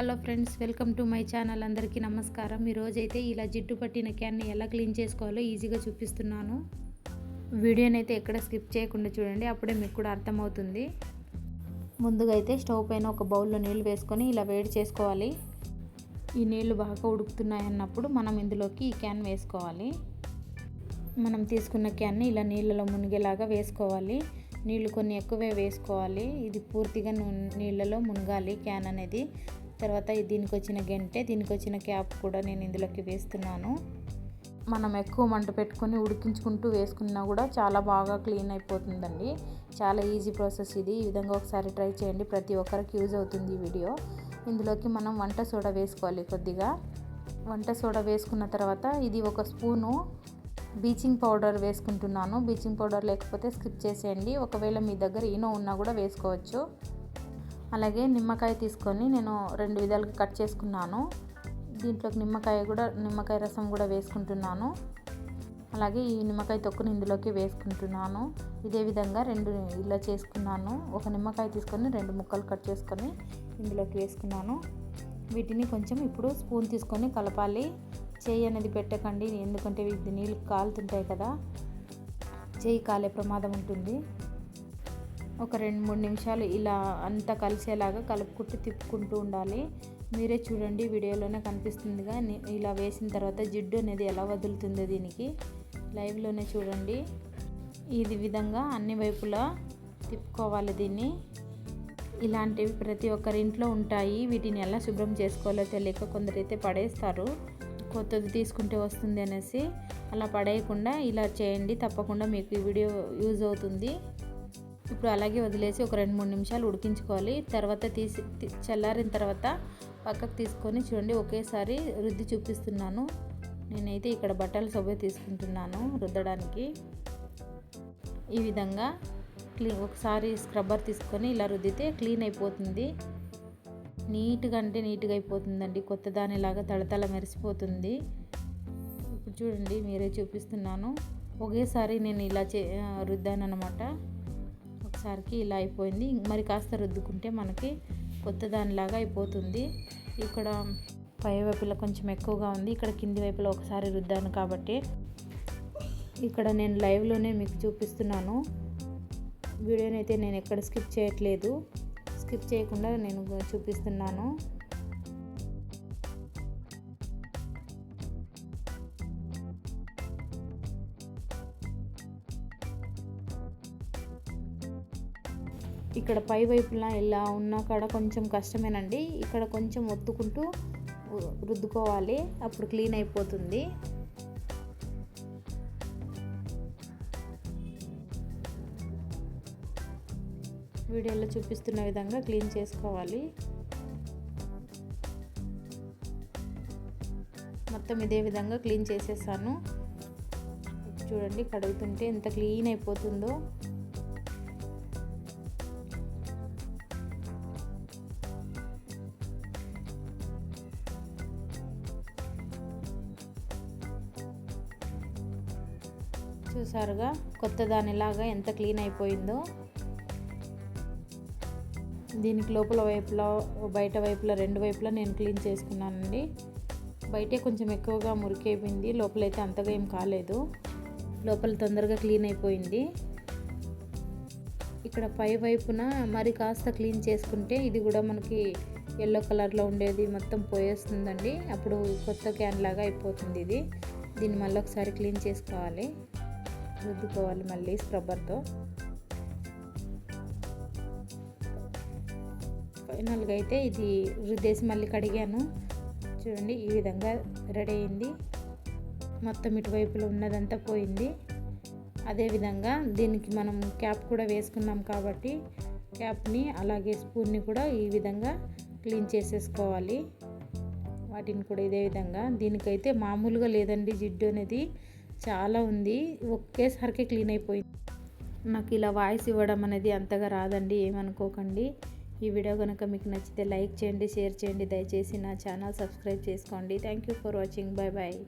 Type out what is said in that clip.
Hello friends welcome to my channel. అందరికీ నమస్కారం. ఈరోజైతే ఇలా జిడ్డు పట్టిన క్యాన్ని ఎలా క్లీన్ చేసుకోవాలో ఈజీగా చూపిస్తున్నాను. వీడియోనైతే ఎక్కడ స్కిప్ చేయకుండా చూడండి అప్పుడే మీకు కూడా అర్థమవుతుంది. ముందుగా అయితే స్టవ్ పైన ఒక బౌల్లో నీళ్ళు వేసుకొని ఇలా వేడి చేసుకోవాలి. ఈ నీళ్ళు బాగా ఉడుకుతున్నాయి అన్నప్పుడు మనం ఇందులోకి ఈ క్యాన్ వేసుకోవాలి. మనం తీసుకున్న క్యాన్ని ఇలా నీళ్ళలో మునిగేలాగా వేసుకోవాలి. నీళ్ళు కొన్ని ఎక్కువే వేసుకోవాలి. ఇది పూర్తిగా నీళ్ళలో మునగాలి క్యాన్ అనేది. తర్వాత దీనికి వచ్చిన గంటె దీనికి వచ్చిన క్యాప్ కూడా నేను ఇందులోకి వేస్తున్నాను. మనం ఎక్కువ మంట పెట్టుకొని ఉడికించుకుంటూ వేసుకున్నా కూడా చాలా బాగా క్లీన్ అయిపోతుందండి. చాలా ఈజీ ప్రాసెస్ ఇది. ఈ విధంగా ఒకసారి ట్రై చేయండి. ప్రతి ఒక్కరికి యూజ్ అవుతుంది ఈ వీడియో. ఇందులోకి మనం వంట సోడా వేసుకోవాలి కొద్దిగా. వంట సోడా వేసుకున్న తర్వాత ఇది ఒక స్పూను బీచింగ్ పౌడర్ వేసుకుంటున్నాను. బీచింగ్ పౌడర్ లేకపోతే స్కిప్ చేసేయండి. ఒకవేళ మీ దగ్గర ఈనో ఉన్నా కూడా వేసుకోవచ్చు. అలాగే నిమ్మకాయ తీసుకొని నేను రెండు విధాలుగా కట్ చేసుకున్నాను. దీంట్లోకి నిమ్మకాయ కూడా నిమ్మకాయ రసం కూడా వేసుకుంటున్నాను. అలాగే ఈ నిమ్మకాయ తొక్కుని ఇందులోకి వేసుకుంటున్నాను. ఇదే విధంగా రెండు ఇలా చేసుకున్నాను. ఒక నిమ్మకాయ తీసుకొని రెండు ముక్కలు కట్ చేసుకొని ఇందులోకి వేసుకున్నాను. వీటిని కొంచెం ఇప్పుడు స్పూన్ తీసుకొని కలపాలి. చేయి అనేది పెట్టకండి ఎందుకంటే ఇది నీళ్ళు కాలుతుంటాయి కదా. చేయి కాలే ప్రమాదం ఉంటుంది. ఒక రెండు మూడు నిమిషాలు ఇలా అంతా కలిసేలాగా కలుపుకుంటూ తిప్పుకుంటూ ఉండాలి. మీరే చూడండి వీడియోలోనే కనిపిస్తుందిగా. ఇలా వేసిన తర్వాత జిడ్డు అనేది ఎలా వదులుతుందో దీనికి. లైవ్లోనే చూడండి. ఇది విధంగా అన్ని వైపులా తిప్పుకోవాలి దీన్ని. ఇలాంటివి ప్రతి ఒక్కరి ఇంట్లో ఉంటాయి. వీటిని ఎలా శుభ్రం చేసుకోవాలో తెలియక కొందరైతే పడేస్తారు. కొత్తది తీసుకుంటే వస్తుంది అనేసి. అలా పడేయకుండా ఇలా చేయండి. తప్పకుండా మీకు ఈ వీడియో యూజ్ అవుతుంది. ఇప్పుడు అలాగే వదిలేసి ఒక రెండు మూడు నిమిషాలు ఉడికించుకోవాలి. తర్వాత తీసి చల్లారిన తర్వాత పక్కకు తీసుకొని చూడండి ఒకేసారి రుద్ది చూపిస్తున్నాను. నేనైతే ఇక్కడ బట్టల సబ్బు తీసుకుంటున్నాను రుద్దడానికి. ఈ విధంగా క్లీన్ ఒకసారి స్క్రబ్బర్ తీసుకొని ఇలా రుద్దితే క్లీన్ అయిపోతుంది. నీట్గా అంటే నీట్గా అయిపోతుందండి. కొత్త దానిలాగా తడతల మెరిసిపోతుంది. ఇప్పుడు చూడండి మీరే చూపిస్తున్నాను. ఒకేసారి నేను ఇలా చే రుద్దాను అనమాట ఒకసారికి ఇలా అయిపోయింది. మరి కాస్త రుద్దుకుంటే మనకి కొత్త దానిలాగా అయిపోతుంది. ఇక్కడ పై వైపులో కొంచెం ఎక్కువగా ఉంది. ఇక్కడ కింది వైపులో ఒకసారి రుద్దాను కాబట్టి ఇక్కడ నేను లైవ్లోనే మీకు చూపిస్తున్నాను. వీడియోనైతే నేను ఎక్కడ స్కిప్ చేయట్లేదు. స్కిప్ చేయకుండా నేను చూపిస్తున్నాను. ఇక్కడ పై వైపులా ఇలా ఉన్నా కాడ కొంచెం కష్టమేనండి. ఇక్కడ కొంచెం ఒత్తుకుంటూ రుద్దుకోవాలి. అప్పుడు క్లీన్ అయిపోతుంది. వీడియోలో చూపిస్తున్న విధంగా క్లీన్ చేసుకోవాలి. మొత్తం ఇదే విధంగా క్లీన్ చేసేసాను. చూడండి కడుగుతుంటే ఎంత క్లీన్ అయిపోతుందో. చూసారుగా? కొత్త దానిలాగా ఎంత క్లీన్ అయిపోయిందో. దీనికి లోపల వైపులా బయట వైపులా రెండు వైపులా నేను క్లీన్ చేసుకున్నానండి. బయటే కొంచెం ఎక్కువగా మురికైపోయింది లోపలైతే అంతగా ఏం కాలేదు. లోపల తొందరగా క్లీన్ అయిపోయింది. ఇక్కడ పై వైపున మరి కాస్త క్లీన్ చేసుకుంటే ఇది కూడా మనకి ఎల్లో కలర్లో ఉండేది. మొత్తం పోయేస్తుందండి. అప్పుడు కొత్త క్యాన్ లాగా అయిపోతుంది ఇది. దీన్ని మళ్ళీ ఒకసారి క్లీన్ చేసుకోవాలి. రుద్దుకోవాలి మళ్ళీ స్క్రబ్బర్తో ఫైనల్గా అయితే ఇది రుద్దేసి మళ్ళీ కడిగాను. చూడండి ఈ విధంగా రెడీ అయింది. మొత్తం ఇటువైపులో ఉన్నదంతా పోయింది. అదేవిధంగా దీనికి మనం క్యాప్ కూడా వేసుకున్నాం కాబట్టి క్యాప్ని అలాగే స్పూన్ని కూడా ఈ విధంగా క్లీన్ చేసేసుకోవాలి. వాటిని కూడా ఇదే విధంగా. దీనికైతే మామూలుగా లేదండి జిడ్డు అనేది. చాలా ఉంది. ఒకేసారికి క్లీన్ అయిపోయింది. నాకు ఇలా వాయిస్ ఇవ్వడం అనేది అంతగా రాదండి ఏమనుకోకండి. ఈ వీడియో కనుక మీకు నచ్చితే లైక్ చేయండి షేర్ చేయండి. దయచేసి నా ఛానల్ సబ్స్క్రైబ్ చేసుకోండి. Thank you for watching. Bye bye